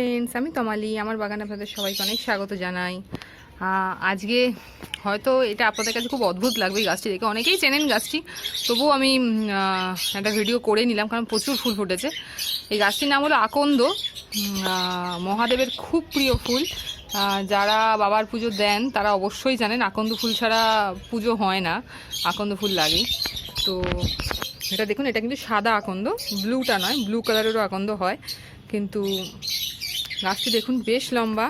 Friends আমি তমালি, আমার বাগানে আপনাদের সবাইকে অনেক স্বাগত জানাই। আজকে হয়তো এটা আপনাদের কাছে খুব অদ্ভুত লাগবে এই গাছটি দেখে। অনেকেই চেনেন গাছটি, তবুও আমি একটা ভিডিও করে নিলাম কারণ প্রচুর ফুল ফুটেছে। এই গাছটির নাম হলো আকন্দ। মহাদেবের খুব প্রিয় ফুল। যারা বাবার পুজো দেন, তারা অবশ্যই জানেন আকন্দ ফুল ছাড়া পুজো হয় না। আকন্দ ফুল লাগে তো এটা দেখুন, এটা কিন্তু সাদা আকন্দ। ব্লুটা নয়, ব্লু কালারেরও আকন্দ হয়। কিন্তু গাছটি দেখুন, বেশ লম্বা।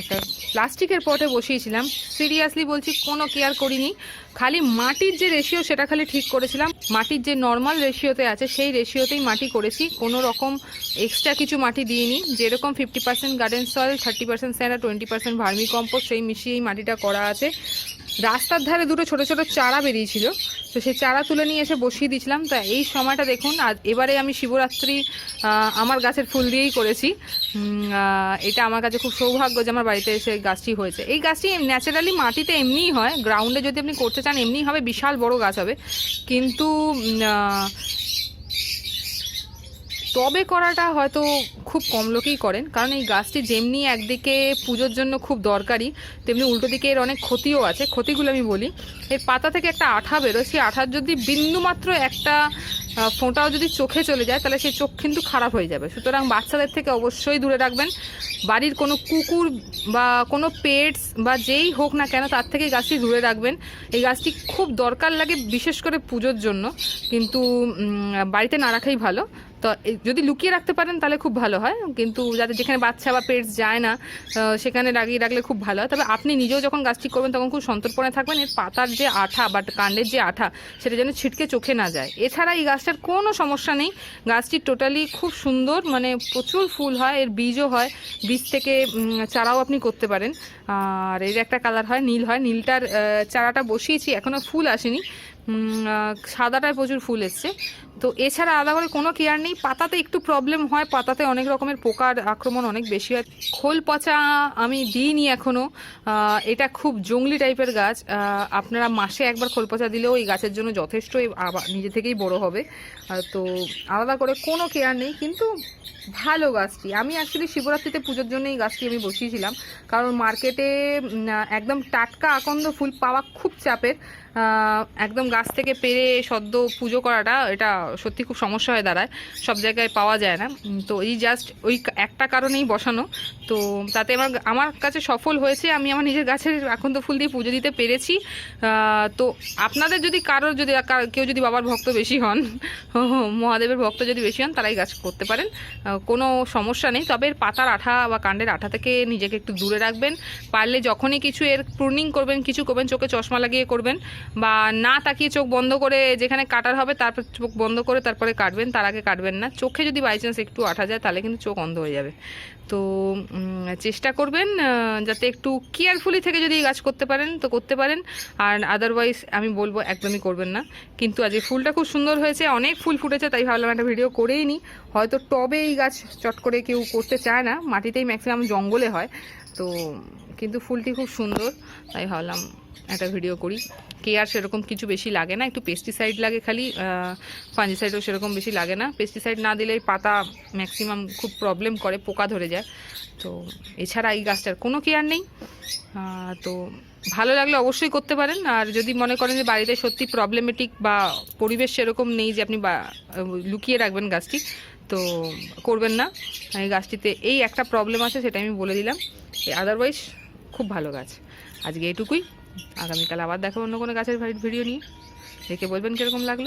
একটা প্লাস্টিকের পটে বসিয়েছিলাম। সিরিয়াসলি বলছি, কোনো কেয়ার করিনি। খালি মাটির যে রেশিও সেটা খালি ঠিক করেছিলাম। মাটির যে নর্মাল রেশিওতে আছে, সেই রেশিওতেই মাটি করেছি। কোনো রকম এক্সট্রা কিছু মাটি দিইনি। যেরকম fifty percent garden soil thirty percent sand আর টোয়েন্টি পার্সেন্ট ভার্মি কম্পোস্ট সেই মিশিয়েই মাটিটা করা আছে। রাস্তার ধারে দুটো ছোট ছোট চারা বেরিয়েছিল। তো সেই চারা তুলে নিয়ে এসে বসিয়ে দিয়েছিলাম। তা এই সময়টা দেখুন, আর এবারে আমি শিবরাত্রি আমার গাছের ফুল দিয়েই করেছি। এটা আমার কাছে খুব সৌভাগ্য যে আমার বাড়িতে এসে গাছটি হয়েছে। এই গাছটি ন্যাচারালি মাটিতে এমনিই হয় গ্রাউন্ডে যদি আপনি করতে চান, এমনিই হবে, বিশাল বড় গাছ হবে। কিন্তু টবে করাটা হয়তো খুব কম লোকেই করেন। কারণ এই গাছটি যেমনি একদিকে পুজোর জন্য খুব দরকারি, তেমনি উল্টো দিকে এর অনেক ক্ষতিও আছে। ক্ষতিগুলো আমি বলি, এর পাতা থেকে একটা আঠা বেরোয়, সেই আঠার যদি বিন্দুমাত্র একটা ফোঁটাও যদি চোখে চলে যায়, তাহলে সেই চোখ কিন্তু খারাপ হয়ে যাবে। সুতরাং বাচ্চাদের থেকে অবশ্যই দূরে রাখবেন। বাড়ির কোনো কুকুর বা কোনো পেটস বা যেই হোক না কেন, তার থেকে গাছটি দূরে রাখবেন। এই গাছটি খুব দরকার লাগে বিশেষ করে পুজোর জন্য। কিন্তু বাড়িতে না রাখাই ভালো। তো যদি লুকিয়ে রাখতে পারেন তাহলে খুব ভালো হয়, কিন্তু যাতে যেখানে বাচ্চা বা পেটস যায় না সেখানে লাগিয়ে রাখলে খুব ভালো হয়। তবে আপনি নিজেও যখন গাছটি করবেন তখন খুব সন্তর্পণে থাকবেন, এর পাতার যে আঠা বা কাণ্ডের যে আঠা, সেটা যেন ছিটকে চোখে না যায়। এছাড়া এই গাছটার কোনো সমস্যা নেই, গাছটি টোটালি খুব সুন্দর মানে প্রচুর ফুল হয়, এর বীজও হয়, বীজ থেকে চারাও আপনি করতে পারেন। আর এর একটা কালার হয়, নীল হয়, নীলটার চারাটা বসিয়েছি এখনও ফুল আসেনি সাদাটায় প্রচুর ফুল এসছে। তো এছাড়া আলাদা করে কোনো কেয়ার নেই। পাতাতে একটু প্রবলেম হয়। পাতাতে অনেক রকমের পোকার আক্রমণ অনেক বেশি হয়। খোল পচা আমি দিইনি এখনও এটা খুব জঙ্গলি টাইপের গাছ। আপনারা মাসে একবার খোল পচা দিলেও এই গাছের জন্য যথেষ্ট নিজে থেকেই বড় হবে। তো আলাদা করে কোনো কেয়ার নেই। কিন্তু ভালো গাছটি। আমি অ্যাকচুয়ালি শিবরাত্রিতে পুজোর জন্য এই গাছটি আমি বসিয়েছিলাম। কারণ মার্কেটে একদম টাটকা আকন্দ ফুল পাওয়া খুব চাপের। একদম গাছ থেকে পেরে সদ্য পুজো করাটা, এটা সত্যি খুব সমস্যা হয়ে দাঁড়ায়। সব জায়গায় পাওয়া যায় না। তো এই জাস্ট ওই একটা কারণেই বসানো। তো তাতে আমার আমার কাছে সফল হয়েছে। আমি আমার নিজের গাছের আকন্দ ফুল দিয়ে পুজো দিতে পেরেছি। তো আপনাদের যদি কারোর যদি কেউ যদি বাবার ভক্ত বেশি হন মহাদেবের ভক্ত যদি বেশি হন তারাই গাছ করতে পারেন। কোনো সমস্যা নেই। তবে এর পাতার আঠা বা কাণ্ডের আঠা থেকে নিজেকে একটু দূরে রাখবেন। পারলে যখনই কিছু এর প্রুনিং করবেন, কিছু করবেন, চোখে চশমা লাগিয়ে করবেন। বা না তাকিয়ে চোখ বন্ধ করে যেখানে কাটার হবে তারপর চোখ বন্ধ করে তারপরে কাটবেন, তার আগে কাটবেন না। চোখে যদি বাই চান্স একটু আঠা যায়, তাহলে কিন্তু চোখ অন্ধ হয়ে যাবে। তো চেষ্টা করবেন যাতে একটু কেয়ারফুলি থেকে যদি এই গাছ করতে পারেন, তো করতে পারেন। আর আদারওয়াইজ আমি বলব একদমই করবেন না। কিন্তু আজ এই ফুলটা খুব সুন্দর হয়েছে, অনেক ফুল ফুটেছে, তাই ভাবলাম একটা ভিডিও করেই নিই হয়তো টবে এই গাছ চট করে কেউ করতে চায় না, মাটিতেই ম্যাক্সিমাম জঙ্গলে হয়। তো কিন্তু ফুলটি খুব সুন্দর, তাই ভাবলাম একটা ভিডিও করি। কেয়ার সেরকম কিছু বেশি লাগে না, একটু পেস্টিসাইড লাগে খালি ফাঞ্জিসাইডও সেরকম বেশি লাগে না। পেস্টিসাইড না দিলে পাতা ম্যাক্সিমাম খুব প্রবলেম করে, পোকা ধরে যায়। তো এছাড়া এই গাছটার কোনো কেয়ার নেই। তো ভালো লাগলে অবশ্যই করতে পারেন। আর যদি মনে করেন যে বাড়িতে সত্যি প্রবলেমেটিক বা পরিবেশ সেরকম নেই যে আপনি লুকিয়ে রাখবেন গাছটি, তো করবেন না। এই গাছটিতে এই একটা প্রবলেম আছে সেটা আমি বলে দিলাম। আদারওয়াইজ খুব ভালো গাছ। আজকে এটুকুই। আগামীকাল আবার দেখো অন্য কোনো গাছের ভিডিও নিয়ে। দেখে বলবেন কীরকম লাগল।